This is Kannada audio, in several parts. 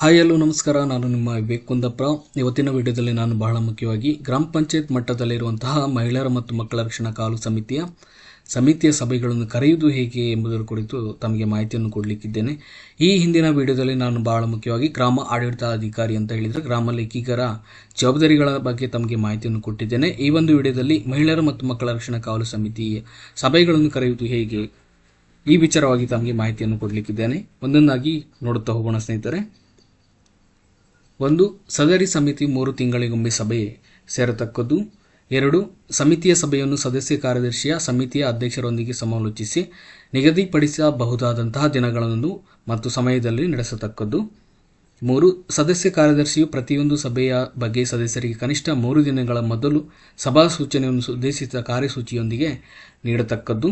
ಹಾಯ್ ಎಲ್ಲೋ ನಮಸ್ಕಾರ. ನಾನು ನಿಮ್ಮ ವಿವೇಕ್ ಕುಂದಪ್ಪ ಇವತ್ತಿನ ವಿಡಿಯೋದಲ್ಲಿ ನಾನು ಬಹಳ ಮುಖ್ಯವಾಗಿ ಗ್ರಾಮ ಪಂಚಾಯತ್ ಮಟ್ಟದಲ್ಲಿರುವಂತಹ ಮಹಿಳೆಯರ ಮತ್ತು ಮಕ್ಕಳ ರಕ್ಷಣಾ ಕಾಲು ಸಮಿತಿಯ ಸಮಿತಿಯ ಸಭೆಗಳನ್ನು ಕರೆಯುವುದು ಹೇಗೆ ಎಂಬುದರ ಕುರಿತು ತಮಗೆ ಮಾಹಿತಿಯನ್ನು ಕೊಡಲಿಕ್ಕಿದ್ದೇನೆ. ಈ ಹಿಂದಿನ ವಿಡಿಯೋದಲ್ಲಿ ನಾನು ಬಹಳ ಮುಖ್ಯವಾಗಿ ಗ್ರಾಮ ಆಡಳಿತಾಧಿಕಾರಿ ಅಂತ ಹೇಳಿದರೆ ಗ್ರಾಮ ಲೇಖಿಗರ ಜವಾಬ್ದಾರಿಗಳ ಬಗ್ಗೆ ತಮಗೆ ಮಾಹಿತಿಯನ್ನು ಕೊಟ್ಟಿದ್ದೇನೆ. ಈ ಒಂದು ವಿಡಿಯೋದಲ್ಲಿ ಮಹಿಳೆಯರ ಮತ್ತು ಮಕ್ಕಳ ರಕ್ಷಣಾ ಕಾವಲು ಸಮಿತಿಯ ಸಭೆಗಳನ್ನು ಕರೆಯುವುದು ಹೇಗೆ, ಈ ವಿಚಾರವಾಗಿ ತಮಗೆ ಮಾಹಿತಿಯನ್ನು ಕೊಡಲಿಕ್ಕಿದ್ದೇನೆ. ಒಂದೊಂದಾಗಿ ನೋಡುತ್ತಾ ಹೋಗೋಣ ಸ್ನೇಹಿತರೆ. ಒಂದು, ಸದರಿ ಸಮಿತಿ ಮೂರು ತಿಂಗಳಿಗೊಮ್ಮೆ ಸಭೆ ಸೇರತಕ್ಕದ್ದು. ಎರಡು, ಸಮಿತಿಯ ಸಭೆಯನ್ನು ಸದಸ್ಯ ಕಾರ್ಯದರ್ಶಿಯ ಸಮಿತಿಯ ಅಧ್ಯಕ್ಷರೊಂದಿಗೆ ಸಮಾಲೋಚಿಸಿ ನಿಗದಿಪಡಿಸಬಹುದಾದಂತಹ ದಿನಗಳನ್ನು ಮತ್ತು ಸಮಯದಲ್ಲಿ ನಡೆಸತಕ್ಕದ್ದು. ಮೂರು, ಸದಸ್ಯ ಕಾರ್ಯದರ್ಶಿಯು ಪ್ರತಿಯೊಂದು ಸಭೆಯ ಬಗ್ಗೆ ಸದಸ್ಯರಿಗೆ ಕನಿಷ್ಠ ಮೂರು ದಿನಗಳ ಮೊದಲು ಸಭಾ ಸೂಚನೆಯನ್ನು ಉದ್ದೇಶಿತ ಕಾರ್ಯಸೂಚಿಯೊಂದಿಗೆ ನೀಡತಕ್ಕದ್ದು.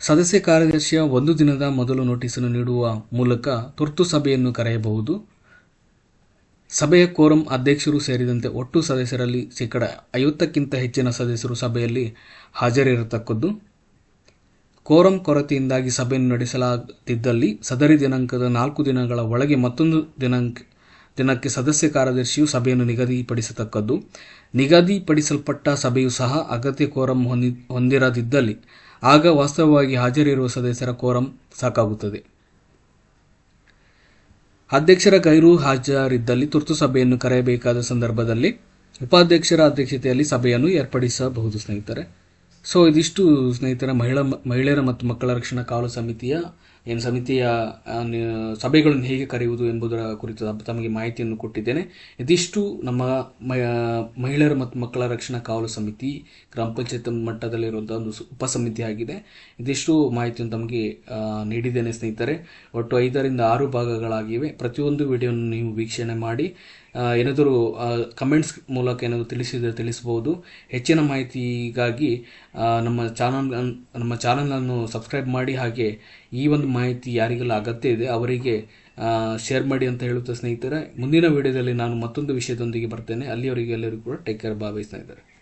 ಸದಸ್ಯ ಕಾರ್ಯದರ್ಶಿಯ ಒಂದು ದಿನದ ಮೊದಲು ನೋಟಿಸನ್ನು ನೀಡುವ ಮೂಲಕ ತುರ್ತು ಸಭೆಯನ್ನು ಕರೆಯಬಹುದು. ಸಭೆಯ ಕೋರಂ ಅಧ್ಯಕ್ಷರು ಸೇರಿದಂತೆ ಒಟ್ಟು ಸದಸ್ಯರಲ್ಲಿ ಶೇಕಡ ಐವತ್ತಕ್ಕಿಂತ ಹೆಚ್ಚಿನ ಸದಸ್ಯರು ಸಭೆಯಲ್ಲಿ ಹಾಜರಿರತಕ್ಕದ್ದು. ಕೋರಂ ಕೊರತೆಯಿಂದಾಗಿ ಸಭೆಯನ್ನು ನಡೆಸಲಾಗದಿದ್ದಲ್ಲಿ ಸದರಿ ದಿನಾಂಕದ ನಾಲ್ಕು ದಿನಗಳ ಒಳಗೆ ಮತ್ತೊಂದು ದಿನಾಂಕ, ದಿನಕ್ಕೆ ಸದಸ್ಯ ಕಾರ್ಯದರ್ಶಿಯು ಸಭೆಯನ್ನು ನಿಗದಿಪಡಿಸತಕ್ಕದ್ದು. ನಿಗದಿಪಡಿಸಲ್ಪಟ್ಟ ಸಭೆಯು ಸಹ ಅಗತ್ಯ ಕೋರಂ ಹೊಂದಿ, ಹೊಂದಿರದಿದ್ದಲ್ಲಿ, ಆಗ ವಾಸ್ತವವಾಗಿ ಹಾಜರಿರುವ ಸದಸ್ಯರ ಕೋರಂ ಸಾಕಾಗುತ್ತದೆ. ಅಧ್ಯಕ್ಷರ ಗೈರು ಹಾಜರಿದ್ದಲ್ಲಿ ತುರ್ತು ಸಭೆಯನ್ನು ಕರೆಯಬೇಕಾದ ಸಂದರ್ಭದಲ್ಲಿ ಉಪಾಧ್ಯಕ್ಷರ ಅಧ್ಯಕ್ಷತೆಯಲ್ಲಿ ಸಭೆಯನ್ನು ಏರ್ಪಡಿಸಬಹುದು ಸ್ನೇಹಿತರೆ. ಸೊ ಇದಿಷ್ಟು ಸ್ನೇಹಿತರ ಮಹಿಳಾ ಮಹಿಳೆಯರ ಮತ್ತು ಮಕ್ಕಳ ರಕ್ಷಣಾ ಕಾವಲು ಸಮಿತಿಯ ಏನು ಸಮಿತಿಯ ಸಭೆಗಳನ್ನು ಹೇಗೆ ಕರೆಯುವುದು ಎಂಬುದರ ಕುರಿತು ತಮಗೆ ಮಾಹಿತಿಯನ್ನು ಕೊಟ್ಟಿದ್ದೇನೆ. ಇದಿಷ್ಟು ನಮ್ಮ ಮಹಿಳೆಯರ ಮತ್ತು ಮಕ್ಕಳ ರಕ್ಷಣಾ ಕಾವಲು ಸಮಿತಿ ಗ್ರಾಮ ಪಂಚಾಯತ್ ಮಟ್ಟದಲ್ಲಿರುವಂಥ ಒಂದು ಉಪ ಉಪಸಮಿತಿ ಆಗಿದೆ ಇದಿಷ್ಟು ಮಾಹಿತಿಯನ್ನು ತಮಗೆ ನೀಡಿದ್ದೇನೆ ಸ್ನೇಹಿತರೆ. ಒಟ್ಟು ಐದರಿಂದ ಆರು ಭಾಗಗಳಾಗಿವೆ. ಪ್ರತಿಯೊಂದು ವಿಡಿಯೋವನ್ನು ನೀವು ವೀಕ್ಷಣೆ ಮಾಡಿ ಏನಾದರೂ ಕಮೆಂಟ್ಸ್ ಮೂಲಕ ಏನಾದರೂ ತಿಳಿಸಿದರೆ ತಿಳಿಸಬಹುದು ಹೆಚ್ಚಿನ ಮಾಹಿತಿಗಾಗಿ ನಮ್ಮ ಚಾನಲ್ ನಮ್ಮ ಚಾನಲನ್ನು ಸಬ್ಸ್ಕ್ರೈಬ್ ಮಾಡಿ ಹಾಗೆ ಈ ಒಂದು ಮಾಹಿತಿ ಯಾರಿಗೆಲ್ಲ ಅಗತ್ಯ ಇದೆ ಅವರಿಗೆ ಶೇರ್ ಮಾಡಿ ಅಂತ ಹೇಳುತ್ತಾ ಸ್ನೇಹಿತರೆ, ಮುಂದಿನ ವಿಡಿಯೋದಲ್ಲಿ ನಾನು ಮತ್ತೊಂದು ವಿಷಯದೊಂದಿಗೆ ಬರ್ತೇನೆ. ಅಲ್ಲಿಯವರೆಗೆ ಎಲ್ಲರಿಗೂ ಕೂಡ ಟೇಕ್ ಕೇರ್ ಬಾಯ್ ಸ್ನೇಹಿತರೆ.